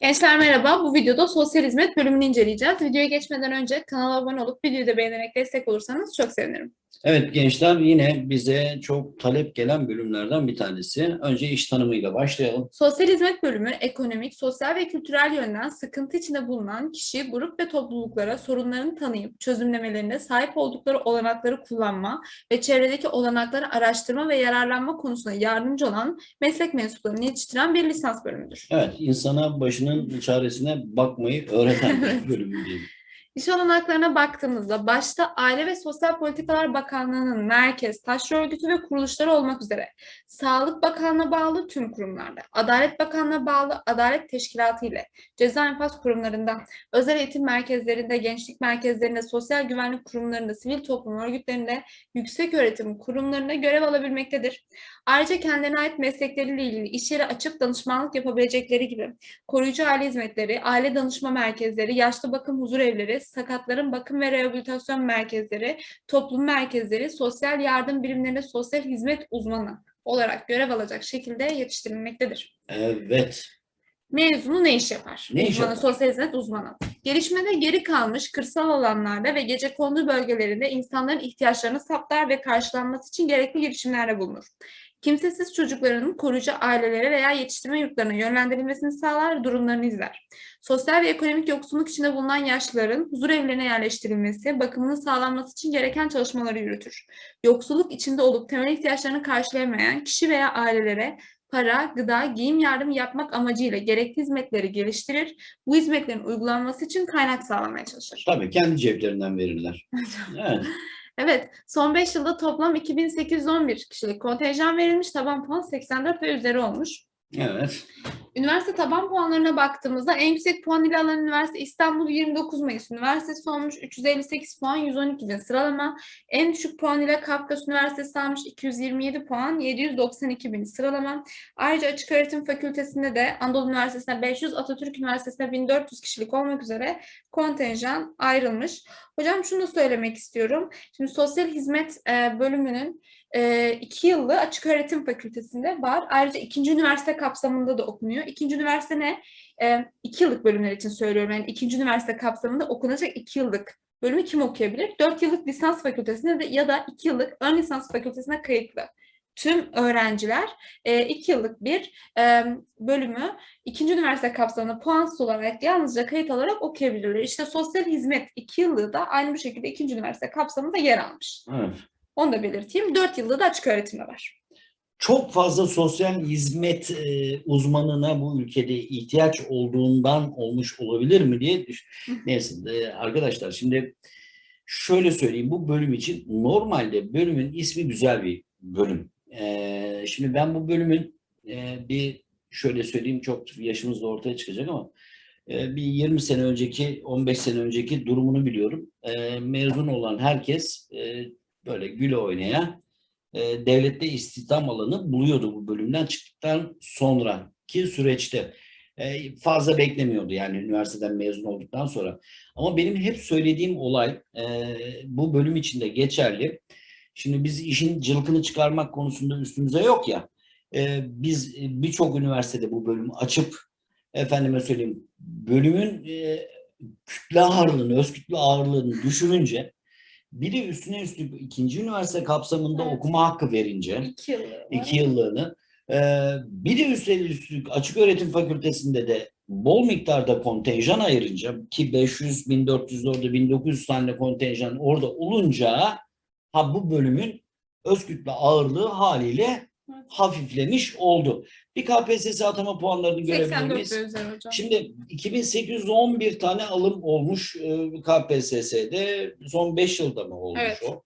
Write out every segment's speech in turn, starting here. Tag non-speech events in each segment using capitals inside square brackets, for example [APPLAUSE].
Gençler merhaba. Bu videoda sosyal hizmet bölümünü inceleyeceğiz. Videoya geçmeden önce kanala abone olup videoyu da beğenerek destek olursanız çok sevinirim. Evet gençler yine bize çok talep gelen bölümlerden bir tanesi. Önce iş tanımıyla başlayalım. Sosyal hizmet bölümü ekonomik, sosyal ve kültürel yönden sıkıntı içinde bulunan kişi, grup ve topluluklara sorunlarını tanıyıp çözümlemelerinde sahip oldukları olanakları kullanma ve çevredeki olanakları araştırma ve yararlanma konusunda yardımcı olan meslek mensuplarını yetiştiren bir lisans bölümüdür. Evet insana başının çaresine bakmayı öğreten [LAUGHS] bir bölüm diyelim. İş olanaklarına baktığımızda başta Aile ve Sosyal Politikalar Bakanlığı'nın merkez, taşra örgütü ve kuruluşları olmak üzere Sağlık Bakanlığı'na bağlı tüm kurumlarda, Adalet Bakanlığı'na bağlı Adalet Teşkilatı ile ceza infaz kurumlarında, özel eğitim merkezlerinde, gençlik merkezlerinde, sosyal güvenlik kurumlarında, sivil toplum örgütlerinde, yüksek öğretim kurumlarında görev alabilmektedir. Ayrıca kendilerine ait meslekleriyle ilgili iş yeri açıp danışmanlık yapabilecekleri gibi koruyucu aile hizmetleri, aile danışma merkezleri, yaşlı bakım huzur evleri, sakatların bakım ve rehabilitasyon merkezleri, toplum merkezleri, sosyal yardım birimlerinde sosyal hizmet uzmanı olarak görev alacak şekilde yetiştirilmektedir. Evet. Mezunu ne iş yapar? Ne iş uzmanı, yapar? sosyal hizmet uzmanı. Gelişmede geri kalmış kırsal alanlarda ve gecekondu bölgelerinde insanların ihtiyaçlarını saptar ve karşılanması için gerekli girişimlerde bulunur. Kimsesiz çocuklarının koruyucu ailelere veya yetiştirme yurtlarına yönlendirilmesini sağlar, durumlarını izler. Sosyal ve ekonomik yoksunluk içinde bulunan yaşlıların huzur evlerine yerleştirilmesi, bakımının sağlanması için gereken çalışmaları yürütür. Yoksulluk içinde olup temel ihtiyaçlarını karşılayamayan kişi veya ailelere para, gıda, giyim yardımı yapmak amacıyla gerekli hizmetleri geliştirir. Bu hizmetlerin uygulanması için kaynak sağlamaya çalışır. Tabii kendi ceplerinden verirler. [LAUGHS] Evet. Evet, son 5 yılda toplam 2811 kişilik kontenjan verilmiş, taban puan 84 ve üzeri olmuş. Evet. Üniversite taban puanlarına baktığımızda en yüksek puan ile alan üniversite İstanbul 29 Mayıs Üniversitesi olmuş 358 puan 112 bin sıralama. En düşük puan ile Kafkas Üniversitesi almış 227 puan 792 bin sıralama. Ayrıca Açık Öğretim Fakültesinde de Anadolu Üniversitesi'ne 500 Atatürk Üniversitesi'ne 1400 kişilik olmak üzere kontenjan ayrılmış. Hocam şunu da söylemek istiyorum. Şimdi sosyal hizmet e, bölümünün e, iki yıllı açık öğretim fakültesinde var. Ayrıca ikinci üniversite kapsamında da okunuyor. İkinci üniversite ne? E, iki yıllık bölümler için söylüyorum. Yani ikinci üniversite kapsamında okunacak iki yıllık bölümü kim okuyabilir? Dört yıllık lisans fakültesine de ya da iki yıllık ön lisans fakültesine kayıtlı. Tüm öğrenciler e, iki yıllık bir e, bölümü ikinci üniversite kapsamında puansız olarak yalnızca kayıt alarak okuyabilirler. İşte sosyal hizmet iki yıllığı da aynı bu şekilde ikinci üniversite kapsamında yer almış. evet. Onu da belirteyim. 4 yılda da açık öğretimde var. Çok fazla sosyal hizmet e, uzmanına bu ülkede ihtiyaç olduğundan olmuş olabilir mi diye düş. Neyse e, arkadaşlar şimdi şöyle söyleyeyim bu bölüm için normalde bölümün ismi güzel bir bölüm. E, şimdi ben bu bölümün e, bir şöyle söyleyeyim çok yaşımız da ortaya çıkacak ama e, bir 20 sene önceki 15 sene önceki durumunu biliyorum. E, mezun olan herkes e, böyle güle oynaya e, devlette istihdam alanı buluyordu bu bölümden çıktıktan sonraki süreçte. E, fazla beklemiyordu yani üniversiteden mezun olduktan sonra. Ama benim hep söylediğim olay e, bu bölüm içinde geçerli. Şimdi biz işin cılkını çıkarmak konusunda üstümüze yok ya. E, biz e, birçok üniversitede bu bölümü açıp efendime söyleyeyim bölümün e, kütle ağırlığını, öz kütle ağırlığını düşürünce bir de üstüne üstlük ikinci üniversite kapsamında Evet. okuma hakkı verince 2 yılda. var. iki yıllığını e, bir de üstüne üstlük açık öğretim fakültesinde de bol miktarda kontenjan ayırınca ki 500, 1400 orada 1900 tane kontenjan orada olunca ha bu bölümün öz kütle ağırlığı haliyle. Hafiflemiş oldu. Bir KPSS atama puanlarını görebilir 84 miyiz? Şimdi 2811 tane alım olmuş e, KPSS'de son 5 yılda mı olmuş Evet. o?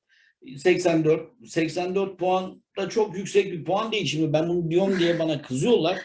84 84 puan da çok yüksek bir puan değil. Şimdi ben bunu diyorum diye bana kızıyorlar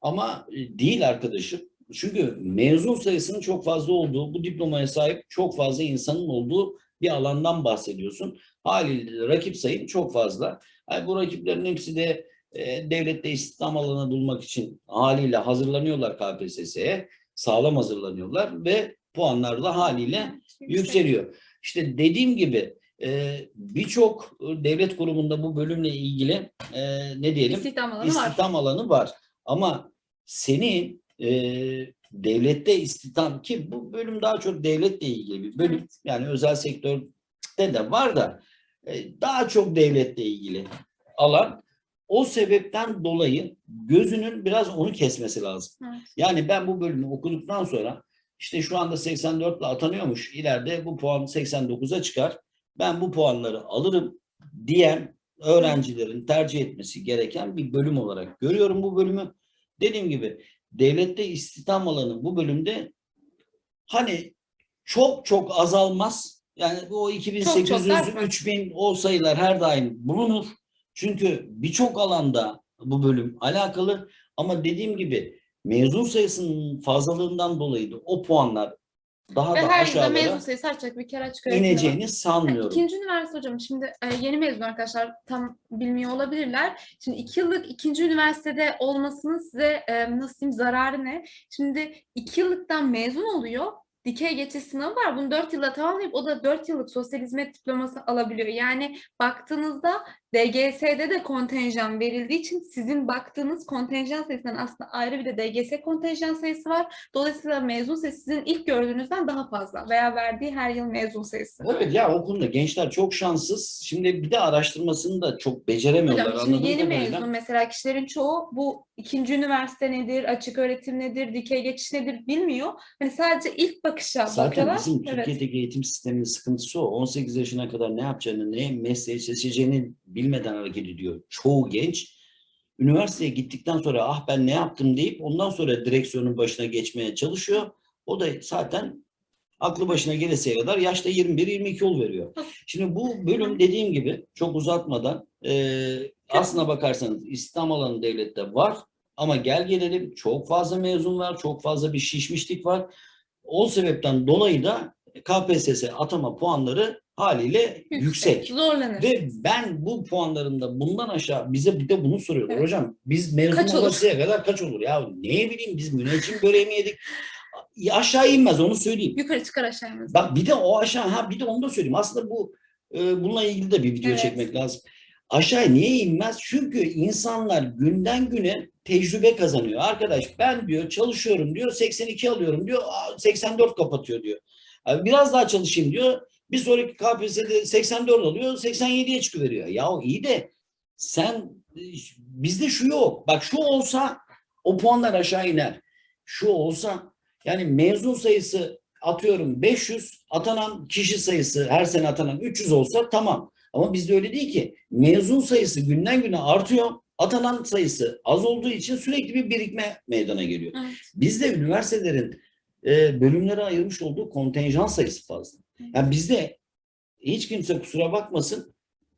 ama e, değil arkadaşım. Çünkü mezun sayısının çok fazla olduğu, bu diplomaya sahip çok fazla insanın olduğu bir alandan bahsediyorsun. Haliyle rakip sayın çok fazla. Yani bu rakiplerin hepsi de e, devlette istihdam alanı bulmak için haliyle hazırlanıyorlar KPSS'ye. Sağlam hazırlanıyorlar ve puanlar da haliyle yükseliyor. İşte dediğim gibi e, birçok devlet kurumunda bu bölümle ilgili e, ne diyelim İstihdam alanı var. istihdam alanı var. Ama seni e, devlette istihdam ki bu bölüm daha çok devletle ilgili bir bölüm. Evet. Yani özel sektörde de var da daha çok devletle ilgili alan. O sebepten dolayı gözünün biraz onu kesmesi lazım. Evet. Yani ben bu bölümü okuduktan sonra işte şu anda 84 ile atanıyormuş. İleride bu puan 89'a çıkar. Ben bu puanları alırım diyen öğrencilerin tercih etmesi gereken bir bölüm olarak görüyorum bu bölümü. Dediğim gibi devlette istihdam alanı bu bölümde hani çok çok azalmaz. Yani o 2800, artmaz. 3000 o sayılar her daim bulunur. Çünkü birçok alanda bu bölüm alakalı ama dediğim gibi mezun sayısının fazlalığından dolayı da o puanlar daha Ve da her aşağılara mezun sayısı artacak bir kere var. ineceğini sanmıyorum. İkinci üniversite hocam şimdi e, yeni mezun arkadaşlar tam bilmiyor olabilirler. Şimdi iki yıllık ikinci üniversitede olmasının size e, nasıl diyeyim zararı ne? Şimdi iki yıllıktan mezun oluyor. Dikey geçiş sınavı var. Bunu dört yılda tamamlayıp o da dört yıllık sosyal hizmet diploması alabiliyor. Yani baktığınızda DGS'de de kontenjan verildiği için sizin baktığınız kontenjan sayısından aslında ayrı bir de DGS kontenjan sayısı var. Dolayısıyla mezun sayısı sizin ilk gördüğünüzden daha fazla veya verdiği her yıl mezun sayısı. Evet ya o konuda gençler çok şanssız. Şimdi bir de araştırmasını da çok beceremiyorlar Hocam şimdi yeni mezun mesela kişilerin çoğu bu ikinci üniversite nedir, açık öğretim nedir, dikey geçiş nedir bilmiyor. Hani sadece ilk bakışa Zaten bakıyorlar. bizim Evet. Türkiye'deki eğitim sisteminin sıkıntısı o. 18 yaşına kadar ne yapacağını, ne mesleği seçeceğini bilmeden hareket ediyor. Çoğu genç üniversiteye gittikten sonra ah ben ne yaptım deyip ondan sonra direksiyonun başına geçmeye çalışıyor. O da zaten aklı başına geleseye kadar yaşta 21-22 yol veriyor. Şimdi bu bölüm dediğim gibi çok uzatmadan eee aslına bakarsanız İslam alanı devlette var ama gel gelelim çok fazla mezun var, çok fazla bir şişmişlik var. O sebepten dolayı da KPSS atama puanları haliyle yüksek. Zorlanır. Ve ben bu puanlarında bundan aşağı bize bir de bunu soruyorlar. Evet. Hocam biz mezun Kaç olur? olasıya kadar kaç olur? Ya ne bileyim biz müneccim böreği mi yedik? Aşağı inmez onu söyleyeyim. Yukarı çıkar aşağı inmez. Bak bir de o aşağı ha bir de onu da söyleyeyim. Aslında bu e, bununla ilgili de bir video Evet. çekmek lazım. Aşağı niye inmez? Çünkü insanlar günden güne tecrübe kazanıyor. Arkadaş ben diyor çalışıyorum diyor 82 alıyorum diyor aa, 84 kapatıyor diyor. Abi Biraz daha çalışayım diyor. Bir sonraki KPSS'de 84 alıyor 87'ye çıkıveriyor. Ya iyi de sen e, bizde şu yok. Bak şu olsa o puanlar aşağı iner. Şu olsa yani mezun sayısı atıyorum 500 atanan kişi sayısı her sene atanan 300 olsa tamam. Ama bizde öyle değil ki. Mezun sayısı günden güne artıyor. Atanan sayısı az olduğu için sürekli bir birikme meydana geliyor. Evet. Bizde üniversitelerin e, bölümlere ayırmış olduğu kontenjan sayısı fazla. Yani bizde hiç kimse kusura bakmasın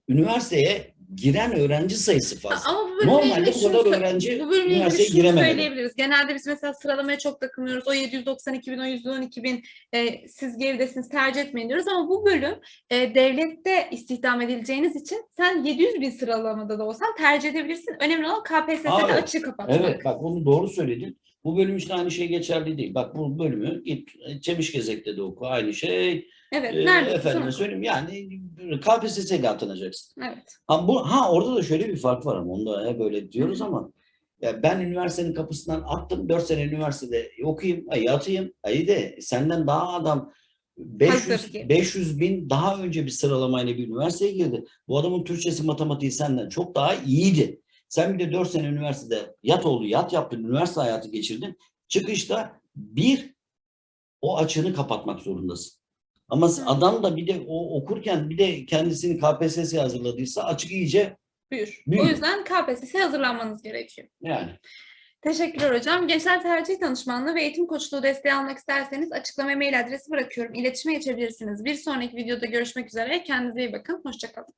üniversiteye giren öğrenci sayısı fazla. Ama bu Normalde bu kadar öğrenci bu bölümle ilgili üniversiteye şunu girememeli. söyleyebiliriz. Genelde biz mesela sıralamaya çok takılmıyoruz. O 792 bin, o 112 bin e, siz geridesiniz tercih etmeyin diyoruz. Ama bu bölüm e, devlette istihdam edileceğiniz için sen 700 bin sıralamada da olsan tercih edebilirsin. Önemli olan KPSS'de Abi, açığı kapatmak. Evet bak bunu doğru söyledin. Bu bölüm için aynı şey geçerli değil. Bak bu bölümü git Çemişgezek'te de oku aynı şey. Evet, Ee, nerede? efendime söyleyeyim yani KPSS'yle atanacaksın. Evet. Ha, bu, ha orada da şöyle bir fark var ama onu da hep böyle diyoruz Hı ama ya ben üniversitenin kapısından attım 4 sene üniversitede okuyayım, ay yatayım. Ay de senden daha adam 500, Hazır ki. 500 bin daha önce bir sıralamayla bir üniversiteye girdi. Bu adamın Türkçesi matematiği senden çok daha iyiydi. Sen bir de 4 sene üniversitede yat oldu, yat yaptın, üniversite hayatı geçirdin. Çıkışta bir o açığını kapatmak zorundasın. Ama adam da bir de o okurken bir de kendisini KPSS'ye hazırladıysa açık iyice Buyur. Büyük. O yüzden KPSS'ye hazırlanmanız gerekiyor. yani. Teşekkürler hocam. Gençler tercih danışmanlığı ve eğitim koçluğu desteği almak isterseniz açıklamaya mail adresi bırakıyorum. İletişime geçebilirsiniz. Bir sonraki videoda görüşmek üzere. Kendinize iyi bakın. Hoşçakalın.